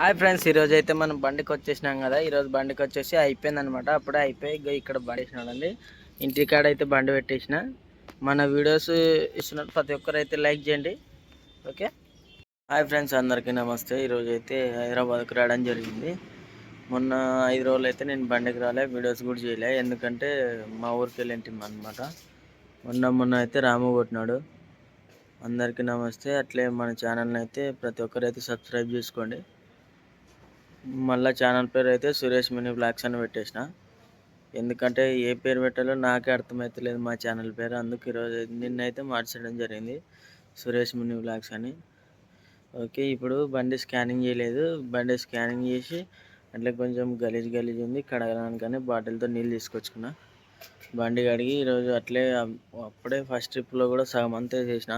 Hi friends ఈరోజు అయితే మనం బండికి వచ్చేసినాం కదా. ఈరోజు బండికి వచ్చేసి అయిపోయింది అనమాట అప్పుడే అయిపోయి ఇక్కడ బండి వేసినాడండి ఇంటికాడ అయితే బండి పెట్టేసిన. మన వీడియోస్ ఇస్తున్న ప్రతి ఒక్కరు అయితే లైక్ చేయండి. ఓకే? హాయ్ ఫ్రెండ్స్ అందరికీ నమస్తే. ఈరోజు అయితే హైదరాబాద్కి రావడం జరిగింది. మొన్న ఐదు రోజులు అయితే నేను బండికి రాలే వీడియోస్ కూడా చేయలే. ఎందుకంటే మా ఊరికి వెళ్ళింటి అనమాట మొన్న మొన్న అయితే రాము కొట్టినాడు. అందరికీ నమస్తే. అట్లే మన ఛానల్ని అయితే ప్రతి ఒక్కరైతే సబ్స్క్రైబ్ చేసుకోండి. మళ్ళీ ఛానల్ పేరు అయితే సురేష్ మినీ బ్లాగ్స్ అని పెట్టేసిన. ఎందుకంటే ఏ పేరు పెట్టాలో నాకే అర్థమవుతలేదు మా ఛానల్ పేరు. అందుకు ఈరోజు నిన్నైతే మార్చడం జరిగింది సురేష్ మినీ బ్లాగ్స్ అని. ఓకే ఇప్పుడు బండి స్కానింగ్ చేయలేదు. బండి స్కానింగ్ చేసి అట్లా కొంచెం గలీజ్ గలీజ్ ఉంది. కడగడానికనే బాటిల్తో నీళ్ళు తీసుకొచ్చుకున్నా. బండి కడిగి ఈరోజు అట్లే అప్పుడే ఫస్ట్ ట్రిప్లో కూడా సగం అంతే చేసిన.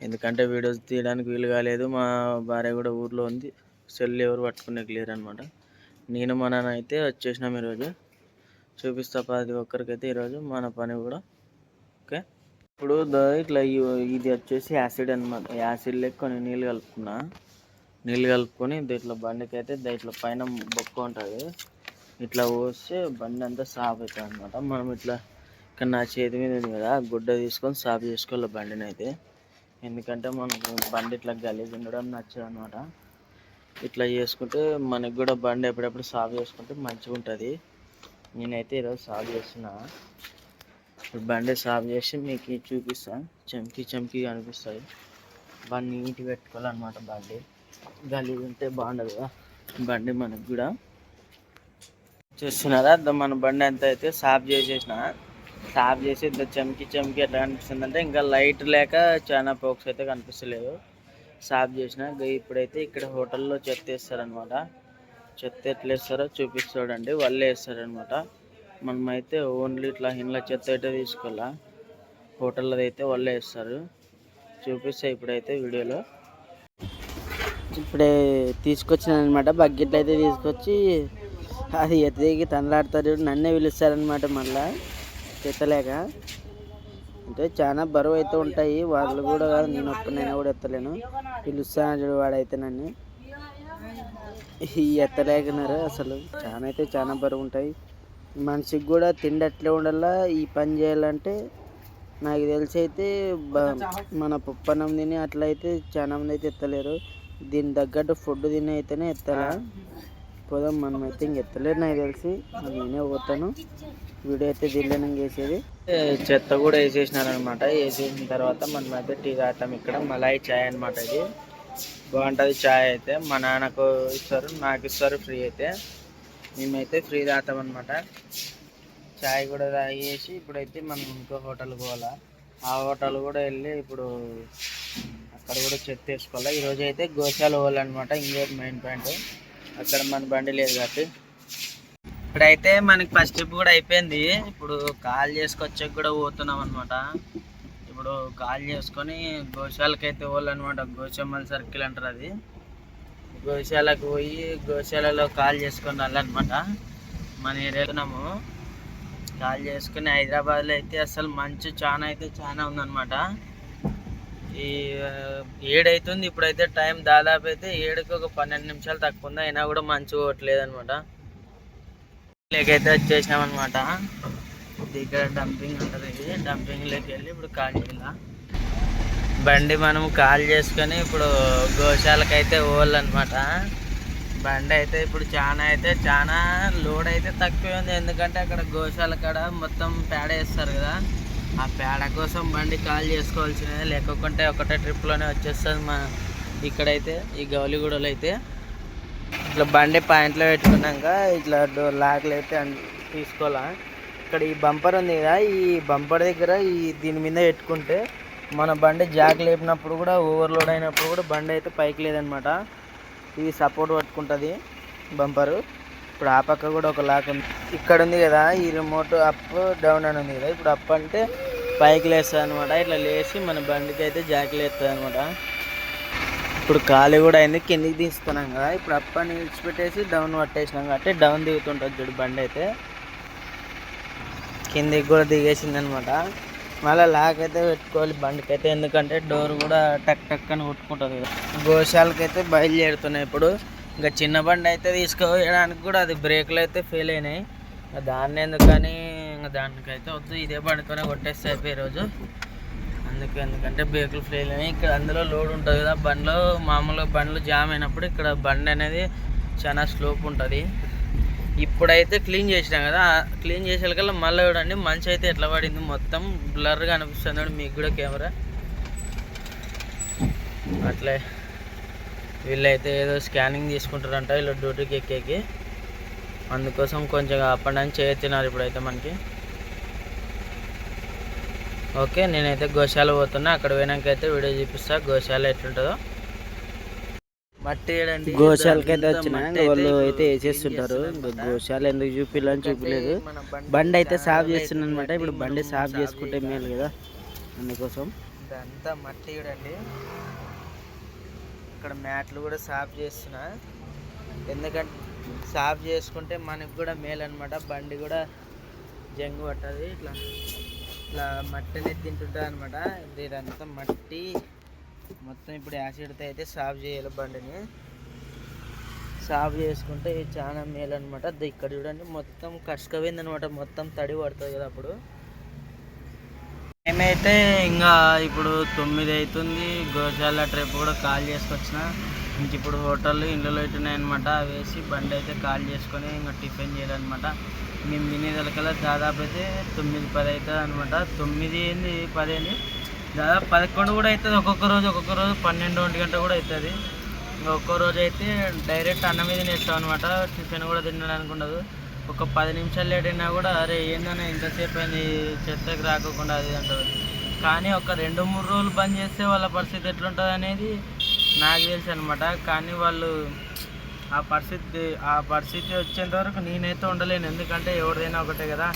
ఎందుకంటే వీడియోస్ తీయడానికి వీలు కాలేదు. మా భార్య కూడా ఊర్లో ఉంది. సెల్ ఎవరు పట్టుకునే క్లియర్ అనమాట నేను మా నాన్న అయితే వచ్చేసినాం ఈరోజు. చూపిస్తా ప్రతి ఒక్కరికైతే ఈరోజు మన పని కూడా. ఓకే? ఇప్పుడు ఇట్లా ఇది వచ్చేసి యాసిడ్ అనమాట యాసిడ్ లెక్క కొన్ని నీళ్ళు కలుపుకున్నా. నీళ్ళు కలుపుకొని దీంట్లో బండికి అయితే దీంట్లో పైన బొక్క ఉంటుంది. ఇట్లా పోస్తే బండి అంతా సాఫ్ అవుతుంది అనమాట మనం ఇట్లా ఇక్కడ నా చేతి మీద ఉంది కదా గుడ్డ తీసుకొని సాఫ్ చేసుకోవాలి బండిని అయితే. ఎందుకంటే మనకు బండి ఇట్లా గలీజ్ ఉండడం నచ్చదు అనమాట ఇట్లా చేసుకుంటే మనకు కూడా బండి ఎప్పుడెప్పుడు సాఫ్ చేసుకుంటే మంచిగా ఉంటుంది నేనైతే ఈరోజు సాఫ్ చేస్తున్నా. ఇప్పుడు బండి సాఫ్ చేసి మీకు చూపిస్తాను చమ్కి చమ్కి అనిపిస్తుంది. బండి నీట్ పెట్టుకోవాలన్నమాట బండి. గలీజ్ ఉంటే బాగుండదు కదా బండి మనకు కూడా. చూస్తున్నారా? మన బండి ఎంత అయితే సాఫ్ చేసేసిన. సాఫ్ చేసి ఇంత చమ్కి చమ్కి ఎట్లా కనిపిస్తుంది అంటే ఇంకా లైట్ లేక చాలా పోక్స్ అయితే కనిపిస్తలేదు. సాఫ్ చేసిన ఇప్పుడైతే ఇక్కడ హోటల్లో చెత్త వేస్తారనమాట. చెత్త ఎట్లా వేస్తారో చూపిస్తాడండి. వాళ్ళే వేస్తారనమాట. మనమైతే ఓన్లీ ఇట్లా ఇంట్లో చెత్త అయితే తీసుకోవాలా. హోటల్లో అయితే వాళ్ళే వేస్తారు. చూపిస్తా ఇప్పుడైతే వీడియోలో. ఇప్పుడే తీసుకొచ్చిన అనమాట బకెట్లు అయితే తీసుకొచ్చి అది ఎత్తికి తనలాడతారు. నన్నే పిలుస్తారనమాట మళ్ళీ. చెత్తలేక. అంటే చాలా బరువు అయితే ఉంటాయి. వాళ్ళు కూడా కాదు నేను ఒక్కనైనా కూడా ఎత్తలేను. పిలుస్తాను చూడు వాడైతే నన్ను. ఈ ఎత్తలేకన్నారు అసలు. చాలా అయితే చాలా బరువు ఉంటాయి మనిషికి కూడా తిండి అట్లే ఉండాలా ఈ పని చేయాలంటే నాకు తెలిసి అయితే బ- మన పప్పన్నం తిని అట్లా అయితే చాలా మంది అయితే ఎత్తలేరు. దీని తగ్గట్టు ఫుడ్ తిని అయితేనే ఎత్తాలా. పోదాం మనం అయితే ఇంక ఎత్తలేదు నాకు తెలిసి. నేనే పోతాను. వీడియో అయితే దీనిలో వేసేది చెత్త కూడా వేసేసినారనమాట. వేసేసిన తర్వాత మనం అయితే టీ తాగుతాం ఇక్కడ. మలాయి చాయ్ అనమాట ఇది. బాగుంటుంది చాయ్ అయితే. మా నాన్నకు ఇస్తారు నాకు ఇస్తారు ఫ్రీ అయితే. మేమైతే ఫ్రీ తాగుతాం అనమాట చాయ్ కూడా తాగేసి ఇప్పుడైతే మనం ఇంకో హోటల్ పోవాలా. ఆ హోటల్ కూడా వెళ్ళి ఇప్పుడు అక్కడ కూడా చెత్త చేసుకోవాలి ఈరోజు అయితే గోశాల పోవాలన్నమాట. ఇంకోటి మెయిన్ పాయింట్. అక్కడ మన బండి లేదు కాబట్టి. ఇప్పుడైతే మనకి ఫస్ట్ ట్రిప్ కూడా అయిపోయింది. ఇప్పుడు కాల్ చేసుకొచ్చాక కూడా పోతున్నాం అనమాట ఇప్పుడు కాల్ చేసుకొని గోశాలకి అయితే పోవాలన్నమాట. గోచమ్మల్ సర్కిల్ అంటారు అది. గోశాలకు పోయి గోశాలలో కాల్ చేసుకొని వెళ్ళాలన్నమాట మన ఏరియాలో కాల్ చేసుకుని హైదరాబాద్లో అయితే అసలు మంచు చాలా అయితే చాలా ఉందన్నమాట. ఈ ఏడైతుంది ఇప్పుడైతే టైం దాదాపు అయితే ఏడుకి ఒక పన్నెండు నిమిషాలు తక్కువ ఉంది అయినా కూడా మంచి పోవట్లేదు అనమాట లేకైతే వచ్చేసామన్నమాట అనమాట ఇక్కడ డంపింగ్ ఉంటుంది ఇది డంపింగ్లోకి వెళ్ళి ఇప్పుడు కాల్ చేయాల? బండి మనం కాల్ చేసుకొని ఇప్పుడు గోశాలకైతే అయితే పోవాలన్నమాట. బండి అయితే ఇప్పుడు చాలా అయితే చాలా లోడ్ అయితే తక్కువ ఉంది ఎందుకంటే అక్కడ గోశాల కాడ మొత్తం పేడ వేస్తారు కదా. ఆ పేడ కోసం బండి కాల్ చేసుకోవాల్సినది. లేకుంటే ఒకటే ట్రిప్లోనే వచ్చేస్తుంది మా ఇక్కడైతే ఈ గౌలిగూడలో అయితే. ఇట్లా బండి పాయింట్లో పెట్టుకున్నాక ఇట్లా డోర్ లాక్లు అయితే తీసుకోవాలా. ఇక్కడ ఈ బంపర్ ఉంది కదా ఈ బంపర్ దగ్గర ఈ దీని మీద పెట్టుకుంటే మన బండి జాక్ లేపినప్పుడు కూడా ఓవర్లోడ్ అయినప్పుడు కూడా బండి అయితే పైకి లేదనమాట. ఇది సపోర్ట్ పట్టుకుంటుంది బంపరు ఇప్పుడు ఆ పక్క కూడా ఒక లాక్ ఉంది. ఇక్కడ ఉంది కదా ఈ రిమోట్ అప్ డౌన్ అని ఉంది కదా. ఇప్పుడు అప్ అంటే పైకి లేస్తుంది అనమాట ఇట్లా లేచి మన బండికి అయితే జాకి వేస్తుంది అనమాట ఇప్పుడు ఖాళీ కూడా అయింది కిందికి తీస్తున్నాం కదా. ఇప్పుడు అప్ప నిలిచిపెట్టేసి డౌన్ పట్టేసినాం కాబట్టి డౌన్ దిగుతుంటుంది చూడు బండి అయితే. కిందికి కూడా దిగేసింది అనమాట మళ్ళీ లాక్ అయితే పెట్టుకోవాలి బండికి అయితే ఎందుకంటే డోర్ కూడా టక్ టక్ అని కొట్టుకుంటుంది కదా. గోశాలకి అయితే బయలుదేరుతున్నాయి ఇప్పుడు. ఇంకా చిన్న బండి అయితే తీసుకోవడానికి కూడా అది బ్రేక్లు అయితే ఫెయిల్ అయినాయి. దాన్ని ఎందుకని ఇంకా దానికైతే వద్దు ఇదే బండితోనే కొట్టేస్తే అయిపోయి రోజు. అందుకే ఎందుకంటే బ్రేకులు ఫెయిల్ అయినాయి ఇక్కడ అందులో లోడ్ ఉంటుంది కదా బండిలో మామూలుగా బండ్లు జామ్ అయినప్పుడు ఇక్కడ బండి అనేది చాలా స్లోప్ ఉంటుంది. ఇప్పుడైతే క్లీన్ చేసినాం కదా క్లీన్ చేసేకల్లా మళ్ళీ చూడండి మంచి అయితే ఎట్లా పడింది మొత్తం బ్లర్గా అనిపిస్తుంది మీకు కూడా కెమెరా. అట్లే. వీళ్ళైతే ఏదో స్కానింగ్ తీసుకుంటారంట వీళ్ళు డ్యూటీకి ఎక్కేకి. అందుకోసం కొంచెం అప్ అండ్ డౌన్ చేస్తున్నారు ఇప్పుడైతే మనకి. ఓకే నేనైతే గోశాల పోతున్నా. అక్కడ పోయినాక అయితే వీడియో చూపిస్తా. గోశాల ఎట్లుంటుందో. మట్టి గోశాలకి అయితే వచ్చిన వాళ్ళు అయితే వేసేస్తుంటారు. గోశాల ఎందుకు చూపిల్లని చూపిలేదు. బండి అయితే సాఫ్ చేస్తున్నాను అనమాట ఇప్పుడు బండి సాఫ్ చేసుకుంటే మేలు కదా. అందుకోసం. ఇదంతా మట్టి చూడండి ఇక్కడ మ్యాట్లు కూడా సాఫ్ చేస్తున్నా. ఎందుకంటే సాఫ్ చేసుకుంటే మనకు కూడా మేలు అనమాట బండి కూడా జంగు పట్టదు. ఇట్లా ఇట్లా మట్టిని తింటుంటుంది అనమాట ఇదంతా మట్టి మొత్తం ఇప్పుడు యాసిడ్తో అయితే సాఫ్ చేయాలి బండిని. సాఫ్ చేసుకుంటే ఇది చాలా మేలు అనమాట ఇక్కడ చూడండి మొత్తం కసుకపోయింది అనమాట మొత్తం తడి పడుతుంది కదా అప్పుడు. మేమైతే ఇంకా ఇప్పుడు తొమ్మిది అవుతుంది. గోశాల ట్రిప్ కూడా కాల్ చేసుకొచ్చిన. ఇంక ఇప్పుడు హోటల్ ఇళ్ళలో ఇటున్నాయి అనమాట వేసి బండి అయితే కాల్ చేసుకొని ఇంకా టిఫిన్ చేయాలన్నమాట. మేము తినేదలకల్లా దాదాపు అయితే తొమ్మిది పది అవుతుంది అనమాట తొమ్మిది ఏంది పది ఏంది? దాదాపు పదకొండు కూడా అవుతుంది ఒక్కొక్క రోజు ఒక్కొక్క రోజు పన్నెండు ఒంటి గంట కూడా అవుతుంది ఇంకా ఒక్కో రోజు అయితే డైరెక్ట్ అన్నం మీద తినేస్తాం అనమాట టిఫిన్ కూడా తినడానికి ఉండదు. ఒక పది నిమిషాలు లేట్ అయినా కూడా అరే ఏందన్నా ఇంతసేపు అయింది చెత్తకి రాకుండా అది అంటారు. కానీ ఒక రెండు మూడు రోజులు బంద్ చేస్తే వాళ్ళ పరిస్థితి ఎట్లుంటుంది అనేది నాకు తెలుసు అనమాట కానీ వాళ్ళు ఆ పరిస్థితి ఆ పరిస్థితి వచ్చేంత వరకు నేనైతే ఉండలేను. ఎందుకంటే ఎవరిదైనా ఒకటే కదా.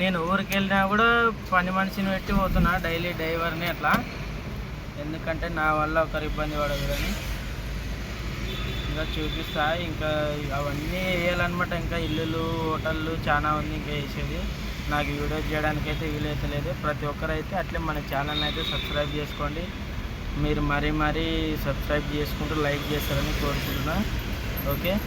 నేను ఊరికి వెళ్ళినా కూడా పని మనిషిని పెట్టి పోతున్నా డైలీ డ్రైవర్ని అట్లా. ఎందుకంటే నా వల్ల ఒకరు ఇబ్బంది పడదు కానీ. ఇంకా చూపిస్తా. ఇంకా అవన్నీ వేయాలన్నమాట. ఇంకా ఇల్లులు హోటళ్ళు చాలా ఉంది ఇంకా వేసేది. నాకు వీడియో చేయడానికి అయితే వీలైతే లేదు. ప్రతి ఒక్కరైతే అట్లే మన ఛానల్ అయితే సబ్స్క్రైబ్ చేసుకోండి. మీరు మరీ మరీ సబ్స్క్రైబ్ చేసుకుంటూ లైక్ చేస్తారని కోరుకుంటున్నా. ఓకే?